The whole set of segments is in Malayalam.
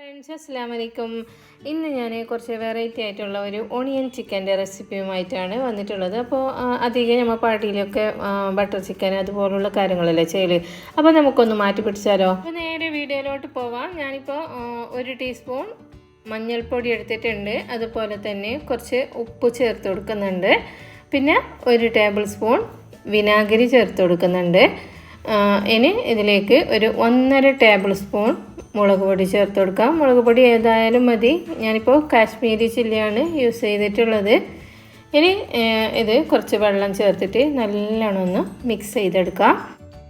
ഫ്രണ്ട്സ് അസ്സാം വലൈക്കും ഇന്ന് ഞാൻ കുറച്ച് വെറൈറ്റി ആയിട്ടുള്ള ഒരു ഓണിയൻ ചിക്കന്റെ റെസിപ്പിയുമായിട്ടാണ് വന്നിട്ടുള്ളത്. അപ്പോൾ അധികം നമ്മൾ പാട്ടിയിലൊക്കെ ബട്ടർ ചിക്കൻ അതുപോലുള്ള കാര്യങ്ങളല്ലേ ചെയ്യൽ അപ്പോൾ നമുക്കൊന്ന് മാറ്റി പിടിച്ചാലോ? അപ്പോൾ നേരെ വീഡിയോയിലോട്ട് പോവാം. ഞാനിപ്പോൾ ഒരു ടീസ്പൂൺ മഞ്ഞൾപ്പൊടി എടുത്തിട്ടുണ്ട്. അതുപോലെ തന്നെ കുറച്ച് ഉപ്പ് ചേർത്ത് കൊടുക്കുന്നുണ്ട്. പിന്നെ ഒരു ടേബിൾ സ്പൂൺ വിനാഗിരി ചേർത്ത് കൊടുക്കുന്നുണ്ട്. ഇനി ഇതിലേക്ക് ഒരു ഒന്നര ടേബിൾ സ്പൂൺ മുളക് പൊടി ചേർത്ത് കൊടുക്കാം. മുളക് പൊടി ഏതായാലും മതി. ഞാനിപ്പോൾ കാശ്മീരി ചില്ലിയാണ് യൂസ് ചെയ്തിട്ടുള്ളത്. ഇനി ഇത് കുറച്ച് വെള്ളം ചേർത്തിട്ട് നല്ലോണം ഒന്ന് മിക്സ് ചെയ്തെടുക്കാം.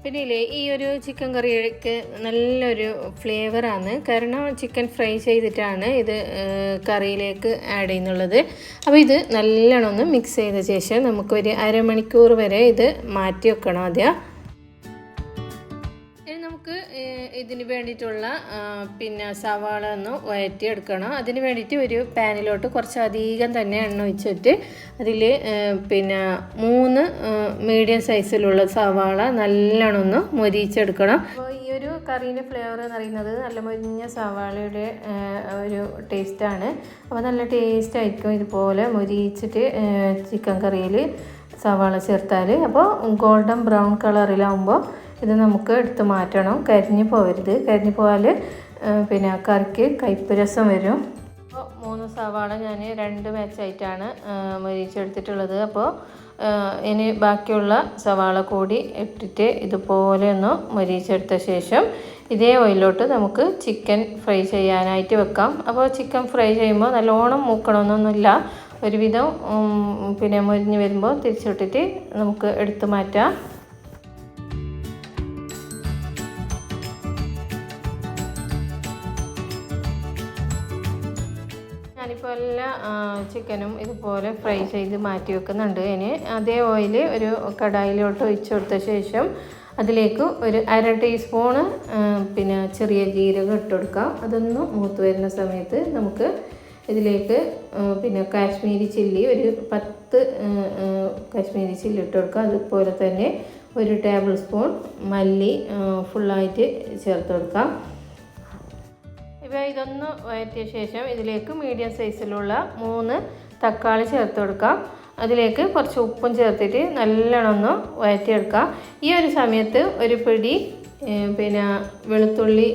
പിന്നെ ഇല്ലേ ഈ ഒരു ചിക്കൻ കറിക്ക് നല്ലൊരു ഫ്ലേവറാണ് കാരണം ചിക്കൻ ഫ്രൈ ചെയ്തിട്ടാണ് ഇത് കറിയിലേക്ക് ആഡ് ചെയ്യുന്നുള്ളത്. അപ്പോൾ ഇത് നല്ലോണം ഒന്ന് മിക്സ് ചെയ്ത ശേഷം നമുക്കൊരു അരമണിക്കൂർ വരെ ഇത് മാറ്റി വെക്കണം ആദ്യം. നമുക്ക് ഇതിന് വേണ്ടിയിട്ടുള്ള പിന്നെ സവാള ഒന്ന് വഴറ്റിയെടുക്കണം. അതിന് വേണ്ടിയിട്ട് ഒരു പാനിലോട്ട് കുറച്ച് അധികം തന്നെ എണ്ണ ഒഴിച്ചിട്ട് അതിൽ പിന്നെ മൂന്ന് മീഡിയം സൈസിലുള്ള സവാള നല്ലോണം ഒന്ന് മൊരിച്ചെടുക്കണം. അപ്പോൾ ഈ ഒരു കറീന്റെ ഫ്ലേവർ എന്ന് പറയുന്നത് നല്ല മൊരിഞ്ഞ സവാളയുടെ ഒരു ടേസ്റ്റാണ് അപ്പോൾ നല്ല ടേസ്റ്റ് ആയിരിക്കും ഇതുപോലെ മൊരിച്ചിട്ട് ചിക്കൻ കറിയിൽ സവാള ചേർത്താൽ അപ്പോൾ ഗോൾഡൻ ബ്രൗൺ കളറിലാവുമ്പോൾ ഇത് നമുക്ക് എടുത്ത് മാറ്റണം. കരിഞ്ഞു പോകരുത് കരിഞ്ഞു പോയാൽ പിന്നെ കറിക്ക് കയ്പ്പ് രസം വരും. അപ്പോൾ മൂന്ന് സവാള ഞാൻ രണ്ട് മാച്ചായിട്ടാണ് മരിച്ചെടുത്തിട്ടുള്ളത് അപ്പോൾ ഇനി ബാക്കിയുള്ള സവാള കൂടി ഇട്ടിട്ട് ഇതുപോലെ ഒന്ന് മരിച്ചെടുത്ത ശേഷം ഇതേ ഓയിലോട്ട് നമുക്ക് ചിക്കൻ ഫ്രൈ ചെയ്യാനായിട്ട് വെക്കാം. അപ്പോൾ ചിക്കൻ ഫ്രൈ ചെയ്യുമ്പോൾ നല്ലോണം മൂക്കണമെന്നൊന്നുമില്ല. ഒരുവിധം പിന്നെ മുരിഞ്ഞ് വരുമ്പോൾ തിരിച്ചിട്ടിട്ട് നമുക്ക് എടുത്തു മാറ്റാം. ഞാനിപ്പോൾ എല്ലാ ചിക്കനും ഇതുപോലെ ഫ്രൈ ചെയ്ത് മാറ്റി വെക്കുന്നുണ്ട്. ഇനി അതേ ഓയിൽ ഒരു കടായിലോട്ട് ഒഴിച്ചു കൊടുത്ത ശേഷം അതിലേക്ക് ഒരു അര ടീസ്പൂണ് പിന്നെ ചെറിയ ജീരകം ഇട്ട് കൊടുക്കാം. അതൊന്ന് മൂത്ത് വരുന്ന സമയത്ത് നമുക്ക് ഇതിലേക്ക് പിന്നെ കാശ്മീരി ചില്ലി ഒരു പത്ത് കാശ്മീരി ചില്ലി ഇട്ട് കൊടുക്കാം. അതുപോലെ തന്നെ ഒരു ടേബിൾ സ്പൂൺ മല്ലി ഫുള്ളായിട്ട് ചേർത്ത് കൊടുക്കാം. ഇപ്പോൾ ഇതൊന്ന് വഴറ്റിയ ശേഷം ഇതിലേക്ക് മീഡിയം സൈസിലുള്ള മൂന്ന് തക്കാളി ചേർത്ത് കൊടുക്കാം. അതിലേക്ക് കുറച്ച് ഉപ്പും ചേർത്തിട്ട് നല്ലോണം ഒന്ന് വഴറ്റിയെടുക്കാം. ഈ ഒരു സമയത്ത് ഒരു പിടി പിന്നെ വെളുത്തുള്ളി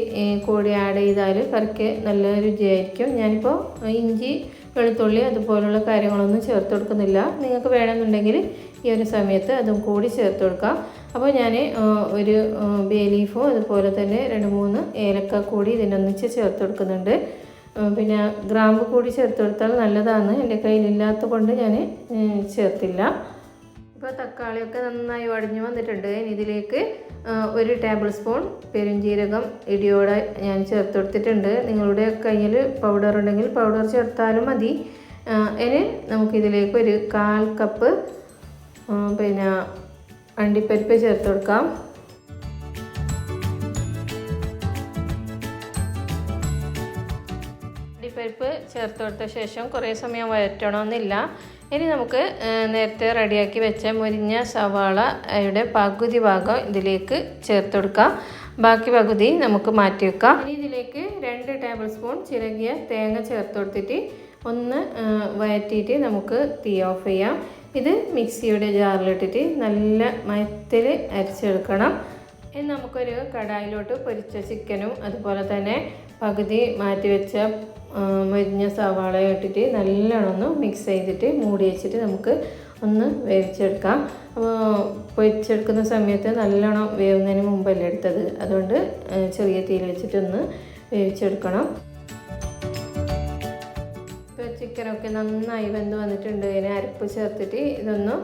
കൂടി ആഡ് ചെയ്താൽ കറിക്ക് നല്ല രുചിയായിരിക്കും. ഞാനിപ്പോൾ ഇഞ്ചി വെളുത്തുള്ളി അതുപോലുള്ള കാര്യങ്ങളൊന്നും ചേർത്ത് കൊടുക്കുന്നില്ല. നിങ്ങൾക്ക് വേണമെന്നുണ്ടെങ്കിൽ ഈ ഒരു സമയത്ത് അതും കൂടി ചേർത്ത് കൊടുക്കാം. അപ്പോൾ ഞാൻ ഒരു ബേ ലീഫും അതുപോലെ തന്നെ രണ്ട് മൂന്ന് ഏലക്ക കൂടി ഇതിനൊന്നിച്ച് ചേർത്ത് കൊടുക്കുന്നുണ്ട്. പിന്നെ ഗ്രാമ്പ് കൂടി ചേർത്ത് കൊടുത്താൽ നല്ലതാണ്. എന്റെ കയ്യിലില്ലാത്ത കൊണ്ട് ഞാൻ ചേർത്തില്ല. ഇപ്പോൾ തക്കാളിയൊക്കെ നന്നായി വടിഞ്ഞു വന്നിട്ടുണ്ട്. ഇനി ഇതിലേക്ക് ഒരു ടേബിൾ സ്പൂൺ പെരുംജീരകം ഇടിയോടെ ഞാൻ ചേർത്ത് കൊടുത്തിട്ടുണ്ട്. നിങ്ങളുടെ കയ്യിൽ പൗഡർ ഉണ്ടെങ്കിൽ പൗഡർ ചേർത്താലും മതി. ഇനി നമുക്കിതിലേക്ക് ഒരു കാൽ കപ്പ് പിന്നെ അണ്ടിപ്പരിപ്പ് ചേർത്ത് കൊടുക്കാം. അണ്ടിപ്പരിപ്പ് ചേർത്ത് കൊടുത്ത ശേഷം കുറേ സമയം വഴറ്റണമെന്നില്ല. ഇനി നമുക്ക് നേരത്തെ റെഡിയാക്കി വെച്ച മുരിഞ്ഞ സവാളയുടെ പകുതി ഭാഗം ഇതിലേക്ക് ചേർത്ത് കൊടുക്കാം. ബാക്കി പകുതി നമുക്ക് മാറ്റി വെക്കാം. ഇനി ഇതിലേക്ക് രണ്ട് ടേബിൾ സ്പൂൺ ചിരകിയ തേങ്ങ ചേർത്ത് കൊടുത്തിട്ട് ഒന്ന് വയറ്റിയിട്ട് നമുക്ക് തീ ഓഫ് ചെയ്യാം. ഇത് മിക്സിയുടെ ജാറിലിട്ടിട്ട് നല്ല മയത്തിൽ അരച്ചെടുക്കണം. ഇനി നമുക്കൊരു കടായിലോട്ട് പൊരിച്ച ചിക്കനും അതുപോലെ തന്നെ പകുതി മാറ്റി വെച്ച മുരിഞ്ഞ മരിഞ്ഞ സവാള ഇട്ടിട്ട് നല്ലോണം ഒന്ന് മിക്സ് ചെയ്തിട്ട് മൂടി വെച്ചിട്ട് നമുക്ക് ഒന്ന് വേവിച്ചെടുക്കാം. അപ്പോൾ പൊരിച്ചെടുക്കുന്ന സമയത്ത് നല്ലോണം വേവുന്നതിന് മുമ്പല്ലേ എടുത്തത്? അതുകൊണ്ട് ചെറിയ തീയിൽ വെച്ചിട്ടൊന്ന് വേവിച്ചെടുക്കണം. ചിക്കനൊക്കെ നന്നായി വെന്ത് വന്നിട്ടുണ്ട്. ഇതിന് അരപ്പ് ചേർത്തിട്ട് ഇതൊന്ന്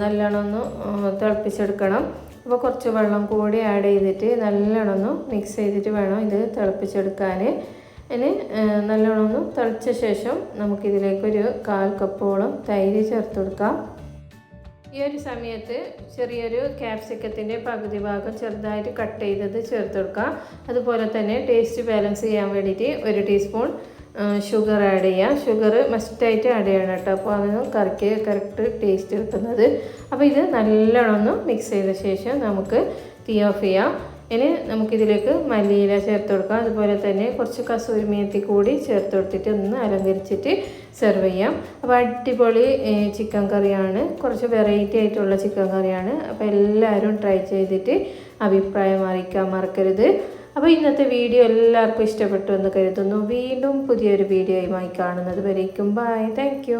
നല്ലോണം ഒന്ന് തിളപ്പിച്ചെടുക്കണം. അപ്പോൾ കുറച്ച് വെള്ളം കൂടി ആഡ് ചെയ്തിട്ട് നല്ലോണം ഒന്ന് മിക്സ് ചെയ്തിട്ട് വേണം ഇത് തിളപ്പിച്ചെടുക്കാൻ ഇനി നല്ലോണം ഒന്ന് തിളച്ച ശേഷം നമുക്കിതിലേക്കൊരു കാൽ കപ്പോളം തൈര് ചേർത്ത് കൊടുക്കാം. ഈ ഒരു സമയത്ത് ചെറിയൊരു ക്യാപ്സിക്കത്തിന്റെ പകുതി ഭാഗം ചെറുതായിട്ട് കട്ട് ചെയ്തത് ചേർത്ത് കൊടുക്കാം. അതുപോലെ തന്നെ ടേസ്റ്റ് ബാലൻസ് ചെയ്യാൻ വേണ്ടിയിട്ട് ഒരു ടീസ്പൂൺ ഷുഗർ ആഡ് ചെയ്യുക ഷുഗർ മസ്റ്റായിട്ട് ആഡ് ചെയ്യണം കേട്ടോ. അപ്പോൾ അതിന് കറിക്ക് കറക്റ്റ് ടേസ്റ്റ് കിട്ടുന്നത്. അപ്പോൾ ഇത് നല്ലോണം ഒന്ന് മിക്സ് ചെയ്ത ശേഷം നമുക്ക് തീ ഓഫ് ചെയ്യാം. ഇനി നമുക്കിതിലേക്ക് മല്ലിയില ചേർത്ത് കൊടുക്കാം. അതുപോലെ തന്നെ കുറച്ച് കസൂരി മേത്തി കൂടി ചേർത്ത് കൊടുത്തിട്ട് ഒന്ന് അലങ്കരിച്ചിട്ട് സെർവ് ചെയ്യാം. അപ്പോൾ അടിപൊളി ചിക്കൻ കറിയാണ്. കുറച്ച് വെറൈറ്റി ആയിട്ടുള്ള ചിക്കൻ കറിയാണ്. അപ്പോൾ എല്ലാവരും ട്രൈ ചെയ്തിട്ട് അഭിപ്രായം അറിയിക്കാൻ മറക്കരുത്. അപ്പോൾ ഇന്നത്തെ വീഡിയോ എല്ലാവർക്കും ഇഷ്ടപ്പെട്ടു എന്ന് കരുതുന്നു. വീണ്ടും പുതിയൊരു വീഡിയോയുമായി കാണുന്നത് വരേക്കും. Bye thank